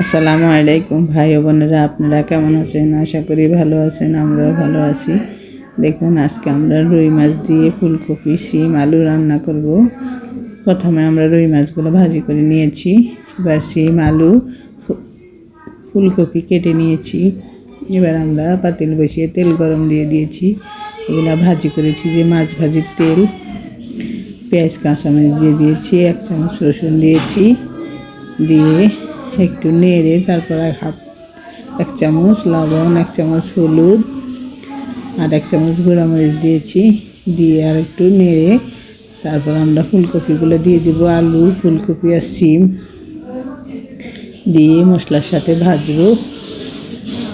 আসসালামু আলাইকুম ভাই বোনেরা, আপনারা কেমন আছেন? আশা করি ভালো আছেন, আমরাও ভালো আছি। দেখুন, আজকে আমরা রুই মাছ দিয়ে ফুলকপি, সিম, আলু রান্না করব। প্রথমে আমরা রুই মাছগুলো ভাজি করে নিয়েছি। এবার সিম, আলু ফুলকপি কেটে নিয়েছি। এবার আমরা পাতিল বসিয়ে তেল গরম দিয়ে দিয়েছি। এগুলো ভাজি করেছি যে মাছ ভাজির তেল। পেঁয়াজ, কাঁচামরিচ দিয়ে দিয়েছি, এক চামচ রসুন দিয়েছি। দিয়ে একটু নেড়ে তারপর হাফ, এক চামচ লবণ, এক চামচ হলুদ আর এক চামচ গুঁড়ামরিচ দিয়েছি। দিয়ে আর একটু নেড়ে তারপর আমরা ফুলকপিগুলো দিয়ে দিব, আলু, ফুলকপি আর সিম। দিয়ে মশলার সাথে ভাজবো।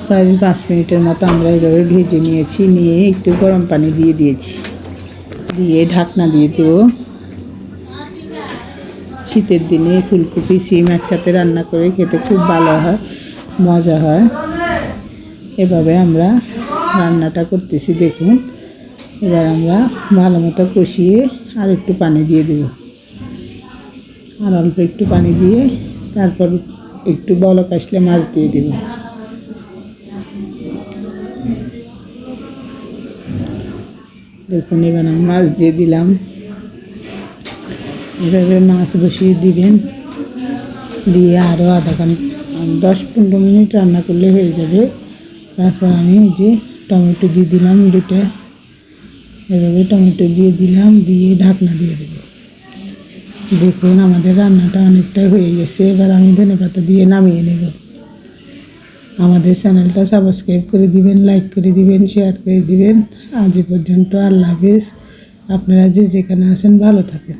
প্রায় পাঁচ মিনিটের মতো আমরা এভাবে ভেজে নিয়েছি, নিয়ে একটু গরম পানি দিয়ে দিয়েছি। দিয়ে ঢাকনা দিয়ে দেবো। শীতের দিনে ফুলকপি, সিম একসাথে রান্না করে খেতে খুব ভালো হয়, মজা হয়। এভাবে আমরা রান্নাটা করতেছি, দেখুন। এবার আমরা ভালো মতো কষিয়ে আর একটু পানি দিয়ে দেব। আর অল্প একটু পানি দিয়ে তারপর একটু বলক আসলে মাছ দিয়ে দেব। দেখুন, এবার আমি মাছ দিয়ে দিলাম। এভাবে মাছ বসিয়ে দিবেন। দিয়ে আরও আধা ঘণ্টা, দশ পনেরো মিনিট রান্না করলে হয়ে যাবে। তারপর আমি যে টমেটো দিয়ে দিলাম দুটো। এভাবে টমেটো দিয়ে দিলাম, দিয়ে ঢাকনা দিয়ে দেব। দেখুন, আমাদের রান্নাটা অনেকটা হয়ে গেছে। এবার আমি ধনে পাতা দিয়ে নামিয়ে নেব। আমাদের চ্যানেলটা সাবস্ক্রাইব করে দিবেন, লাইক করে দিবেন, শেয়ার করে দিবেন। আজ পর্যন্ত আল্লাহ হাফেজ। আপনারা যে যেখানে আছেন ভালো থাকেন।